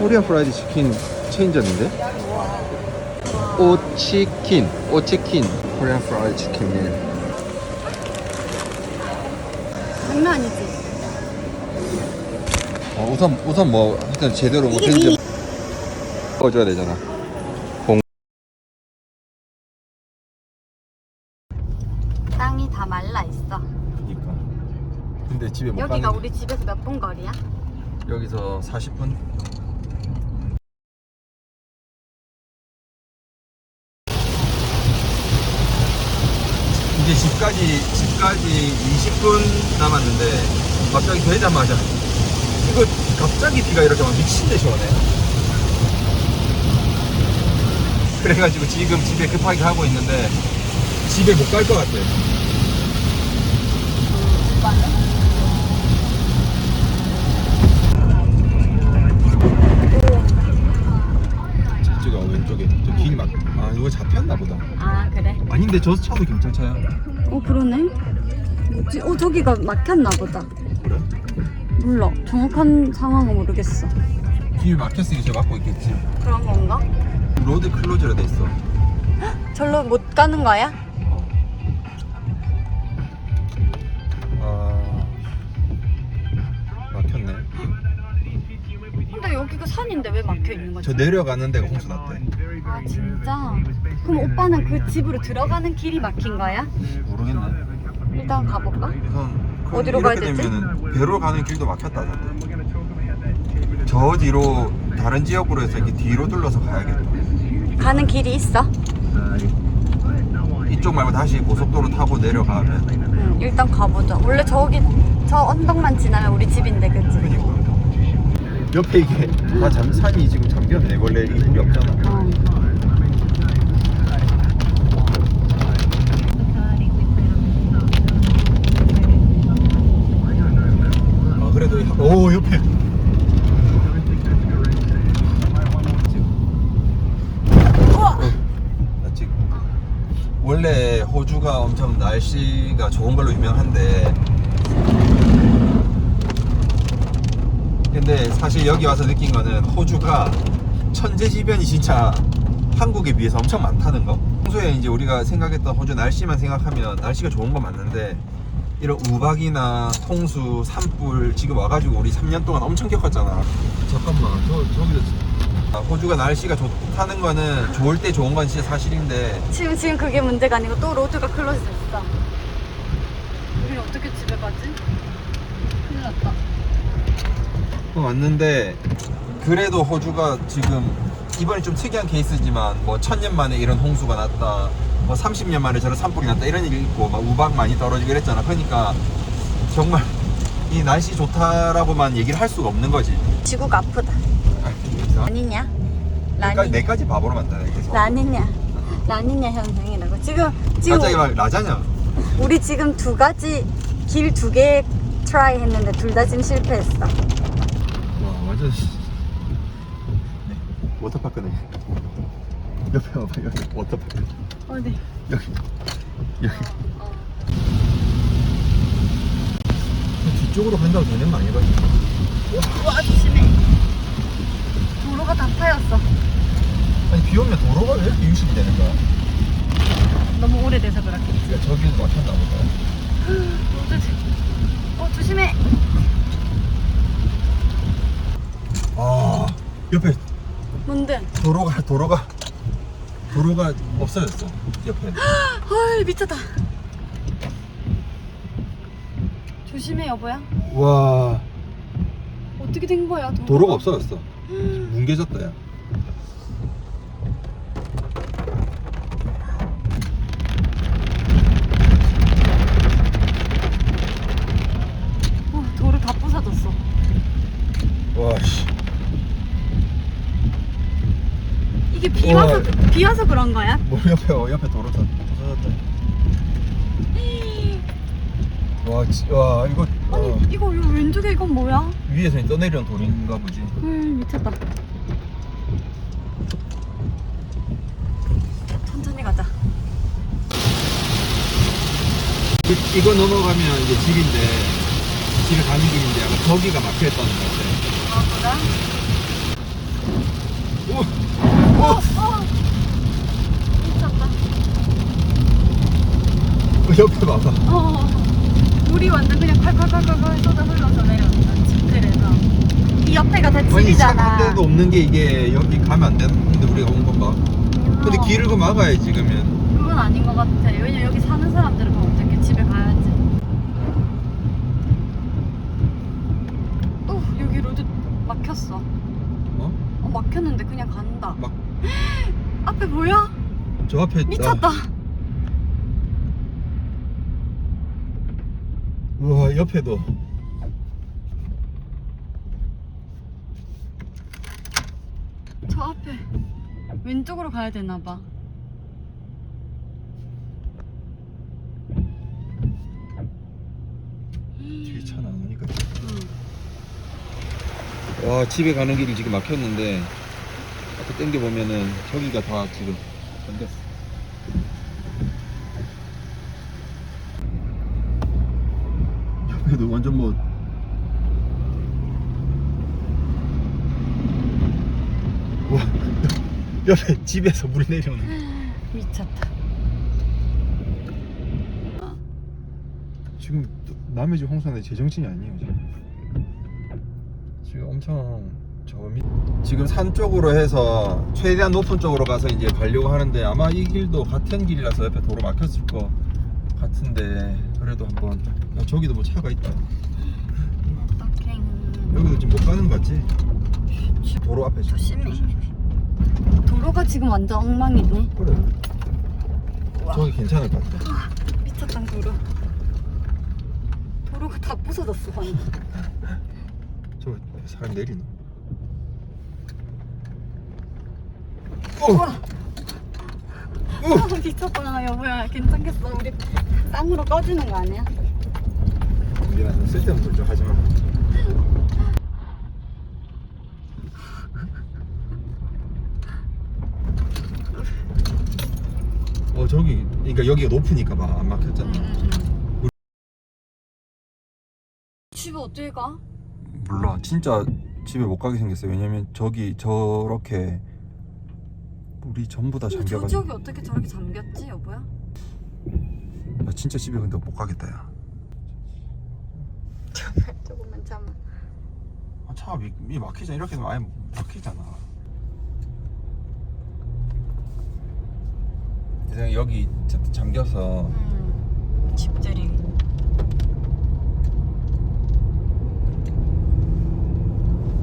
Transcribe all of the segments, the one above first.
코리안 프라이드 치킨 체인점인데? 오치킨, 오치킨. 코리안 프라이드 치킨 밀. 장난 아니지? 어, 우선 우선 뭐 일단 제대로 뭐 이게 미- 꺼줘야 되잖아. 땅이 다 말라 있어. 그러니까. 근데 집에 못 여기가 가는 우리 집에서 몇 분 거리야? 여기서 40분? 이제 집까지 집까지 20분 남았는데 갑자기 되자마자 이거 갑자기 비가 이렇게 막 미친 듯이 오네. 그래가지고 지금 집에 급하게 하고 있는데 집에 못 갈 것 같아. 저 아닌데 저 차도 경찰차야. 어 그러네. 뭐지? 어 저기가 막혔나 보다. 그래? 몰라. 정확한 상황은 모르겠어. 길 막혔으니 저 막고 있겠지. 그런 건가? 로드 클로즈로 돼 있어. 절로 못 가는 거야? 아 막혔네. 근데 여기가 산인데 왜 막혀 있는 거지? 저 내려가는 데가 홍수 났대. 아 진짜? 그럼 오빠는 그 집으로 들어가는 길이 막힌 거야? 모르겠네. 일단 가볼까? 우선 그럼 어디로 이렇게 가야 되지? 되면은 배로 가는 길도 막혔다던데. 저 뒤로 다른 지역으로 해서 이렇게 뒤로 둘러서 가야겠다. 가는 길이 있어? 이쪽 말고 다시 고속도로 타고 내려가면 응, 일단 가보자. 원래 저기 저 언덕만 지나면 우리 집인데 그치? 그니까. 옆에 이게 다 잠, 산이 지금 잠겼네. 원래 이 물이 없잖아. 어. 아 그래도 이- 오 옆에. 지금 원래 호주가 엄청 날씨가 좋은 걸로 유명한데. 근데 사실 여기 와서 느낀 거는 호주가 천재지변이 진짜 한국에 비해서 엄청 많다는 거. 평소에 이제 우리가 생각했던 호주 날씨만 생각하면 날씨가 좋은 건 맞는데 이런 우박이나 통수, 산불 지금 와가지고 우리 3년 동안 엄청 겪었잖아 잠깐만 저, 저기도 아, 호주가 날씨가 좋다는 거는 좋을 때 좋은 건 진짜 사실인데 지금 지금 그게 문제가 아니고 또 로드가 클로즈 됐어. 우리 어떻게 집에 가지? 큰일 났다. 어, 왔는데 그래도 호주가 지금 이번에 좀 특이한 케이스지만 뭐 천년 만에 이런 홍수가 났다 뭐 30년 만에 저런 산불이 났다 이런 얘기 있고 막 우박 많이 떨어지고 이랬잖아 그러니까 정말 이 날씨 좋다라고만 얘기를 할 수가 없는 거지 지구가 아프다. 아, 이상하- 라니냐? 라니 내까지 바보로 만드네 계속 라니냐? 라니냐 현상이라고. 지금 지금 갑자기 막 라자냐 우리 지금 두 가지 길 두 개 트라이 했는데 둘 다 지금 실패했어. 와 완전 네, 워터파크네 옆에 봐봐 여기 워터파크 어디? 여기 여기 뒤쪽으로 간다고 되는 거 아니거든 와 조심해. 도로가 다 파였어. 아니 비 오면 도로가 왜 이렇게 유실이 되는 거야? 너무 오래돼서 그렇겠지. 그러니까 저기도 막혔나 보다. 어 조심해. 아 옆에 뭔데? 도로가 도로가 도로가 없어졌어 옆에 헐 미쳤다. 조심해 여보야. 와 어떻게 된 거야? 도로가, 도로가 없어졌어 뭉개졌다 야 어, 도로 다 부서졌어. 와씨 이게 비 우와. 비 와서 그런 거야? 뭐 옆에 어, 옆에 도로 다 부서졌다 와, 지, 와 이거 아니 어, 이거 이 왼쪽에 이건 뭐야? 위에서 떠내려온 돌인가 보지 헐 미쳤다. 천천히 가자. 이- 이거 넘어가면 이제 집인데 집에 가는 길인데 아마 저기가 막혀 있다는 것 같아 아 그래? 옆에 봐봐. 어, 물이 완전 그냥 콸콸콸콸콸 쏟아 흘러서 내려온다. 집들에서. 이 옆에가 다 아니 집이잖아. 대도 없는 게 이게 여기 가면 안 되는데 우리가 온 건가? 근데. 길을 그 막아야지 그러면. 그건 아닌 것 같아. 왜냐면 여기 사는 사람들은 그럼 어떻게 집에 가야지. 어, 여기 로드 막혔어. 어? 어, 막혔는데 그냥 간다. 막- 앞에 보여? 저 앞에 미쳤다. 아, 우와 옆에도. 저 앞에 왼쪽으로 가야 되나 봐. 뒤에 차는 안 오니까. 응. 와 집에 가는 길이 지금 막혔는데 앞에 땡겨 보면은 저기가 다 지금 건졌어. 옆에도 완전 뭐 와, 옆에 집에서 물 내려오는. 미쳤다. 지금 또 남의 집 홍수하는데 제정신이 아니에요 지금. 지금 엄청 저 밑. 지금 산 쪽으로 해서 최대한 높은 쪽으로 가서 이제 가려고 하는데 아마 이 길도 같은 길이라서 옆에 도로 막혔을 것 같은데 그래도 한번 야, 저기도 뭐 차가 있다. 어떡해. 여기도 지금 못 가는 거 같지? 도로 앞에 지금. 조심해. 조심, 조심. 도로가 지금 완전 엉망이네. 그래. 우와. 저기 괜찮을 것 같아. 미쳤다 도로. 도로가 다 부서졌어 방금. 저 사람 내리나? 우와. 어! 아, 미쳤다 여보야 괜찮겠어 우리 땅으로 꺼지는 거 아니야? 미나 좀 쓸데없는 소리 좀 하지 마. 어 저기 그러니까 여기가 높으니까 봐안 막혔잖아. 집에 어떻게 가? 몰라 진짜 집에 못 가게 생겼어요. 왜냐면 저기 저렇게 물이 전부 다 근데 저 잠겨가지고. 지역이 어떻게 저렇게 잠겼지 여보야? 야, 진짜 집에 근데 못 가겠다 야. 조금만 참아. 아, 차가 미, 미 막히잖아. 이렇게 되면 아예 막히잖아. 이제 여기 자- 잠겨서. 음, 집들이.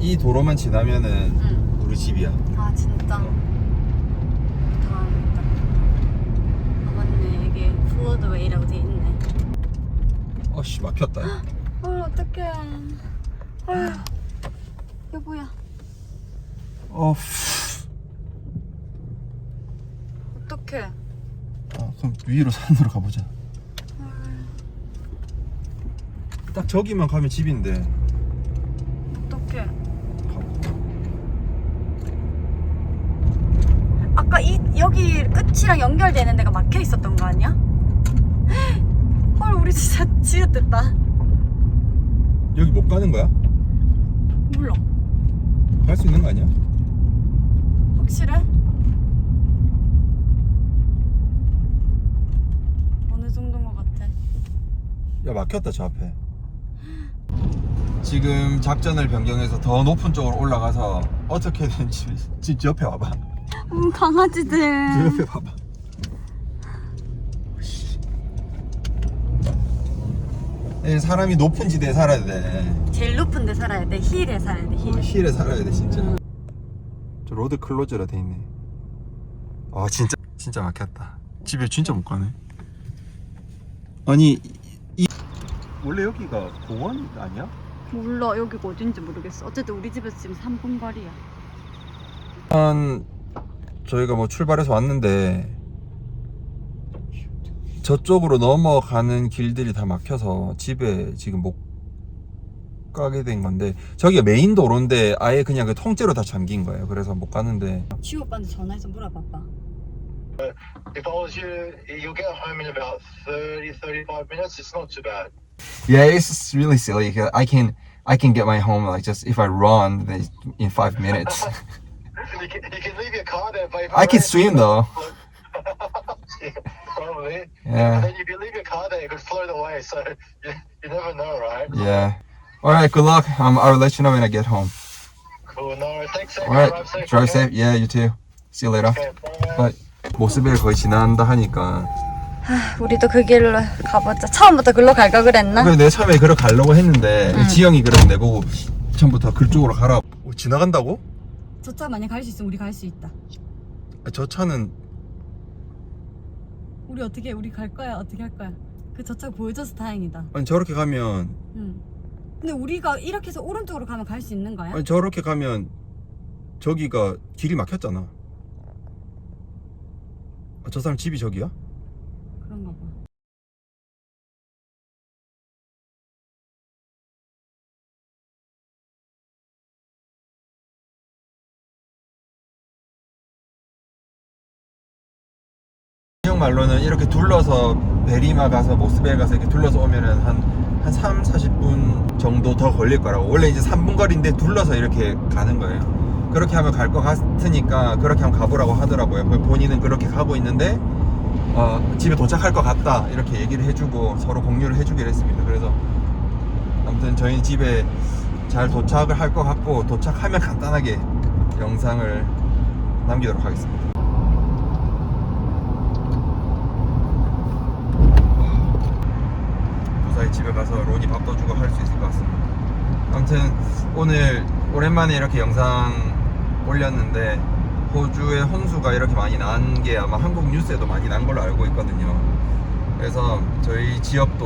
이 도로만 지나면은 응. 우리 집이야. 아 진짜 다행이다 아 이게 플로드웨이라고 돼 있네. 어씨 막혔다. 헐 어떡해. 헐. 여보야? 어, 어떡해. 어 그럼 위로 산으로 가보자. 딱 저기만 가면 집인데. 어떡해? 아까 이 여기 끝이랑 연결되는 데가 막혀 있었던 거 아니야? 헐 우리 진짜 지읒됐다 여기 못 가는 거야? 몰라 갈 수 있는 거 아니야? 확실해? 어느 정도인 것 같아 야 막혔다 저 앞에 지금 작전을 변경해서 더 높은 쪽으로 올라가서 어떻게든 집, 집 옆에 와봐 음 강아지들. 저 옆에 봐봐. 예, 사람이 높은 지대에 살아야 돼. 제일 높은 데 살아야 돼. 힐에 살아야 돼 힐. 힐에 살아야 돼 진짜. 저 로드 클로즈라 돼 있네. 아 진짜 진짜 막혔다. 집에 진짜 못 가네. 아니 이 원래 여기가 공원 아니야? 몰라. 여기가 어딘지 모르겠어. 어쨌든 우리 집에서 지금 3분 거리야. 일단 저희가 뭐 출발해서 왔는데 저쪽으로 넘어가는 길들이 다 막혀서 집에 지금 못 가게 된 건데 저기가 메인 도로인데 아예 그냥 그 통째로 다 잠긴 거예요. 그래서 못 가는데 지호 오빠한테 전화해서 물어봐봐 If I was you, you'll get home in about 30, 35 minutes. It's not too bad. Yeah, it's really silly. 'cause I can I can get my home like just if I run then in five minutes. You can, you can leave your car there, but if I can rain- swim though. Yeah, probably. And Yeah. then if you leave your car there, it could float away. So you, you never know, right? Yeah. All right. Good luck. Um, I'll let you know when I get home. Cool. No, thanks. All right. Drive safe. Yeah. You too. See you later. Okay, bye. 모스벨 거의 지나간다 하니까 우리도 그 길로 가보자. 처음부터 글로 갈까 그랬나? 그래 내 처음에 그러 가려고 했는데 응. 지영이 그래서 내보고 처음부터 그쪽으로 가라 어, 지나간다고? 저 차 만약 갈 수 있으면 우리 갈 수 있다. 아, 저 차는 우리 어떻게 우리 갈 거야? 어떻게 할 거야? 그 저 차 보여줘서 다행이다. 아니 저렇게 가면 응. 근데 우리가 이렇게 해서 오른쪽으로 가면 갈 수 있는 거야? 아니 저렇게 가면 저기가 길이 막혔잖아 아, 저 사람 집이 저기야? 말로는 이렇게 둘러서 베리마 가서 모스벨 가서 이렇게 둘러서 오면은 한 한 3, 40분 정도 더 걸릴 거라고. 원래 이제 3분 거리인데 둘러서 이렇게 가는 거예요. 그렇게 하면 갈 것 같으니까 그렇게 한번 가보라고 하더라고요. 본인은 그렇게 가고 있는데 어, 집에 도착할 것 같다 이렇게 얘기를 해주고 서로 공유를 해주기로 했습니다. 그래서 아무튼 저희는 집에 잘 도착을 할 것 같고 도착하면 간단하게 영상을 남기도록 하겠습니다. 무사히 집에 가서 론이 밥도 주고 할 수 있을 것 같습니다. 아무튼 오늘 오랜만에 이렇게 영상 올렸는데 호주의 홍수가 이렇게 많이 난 게 아마 한국 뉴스에도 많이 난 걸로 알고 있거든요. 그래서 저희 지역도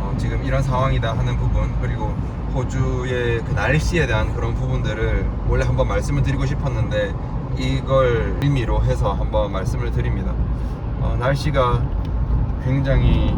어, 지금 이런 상황이다 하는 부분 그리고 호주의 그 날씨에 대한 그런 부분들을 원래 한번 말씀을 드리고 싶었는데 이걸 의미로 해서 한번 말씀을 드립니다. 어, 날씨가 굉장히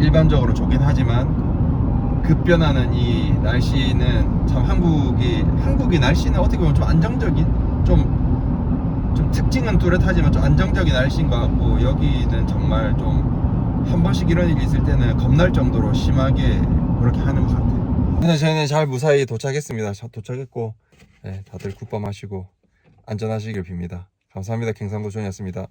일반적으로 좋긴 하지만 급변하는 이 날씨는 참 한국이 한국의 날씨는 어떻게 보면 좀 안정적인 좀, 좀 특징은 뚜렷하지만 좀 안정적인 날씨인 것 같고 여기는 정말 좀 한 번씩 이런 일이 있을 때는 겁날 정도로 심하게 그렇게 하는 것 같아요. 근데 저희는 잘 무사히 도착했습니다. 자, 도착했고 네, 다들 국밥 마시고 안전하시길 빕니다. 감사합니다. 경상도전이었습니다.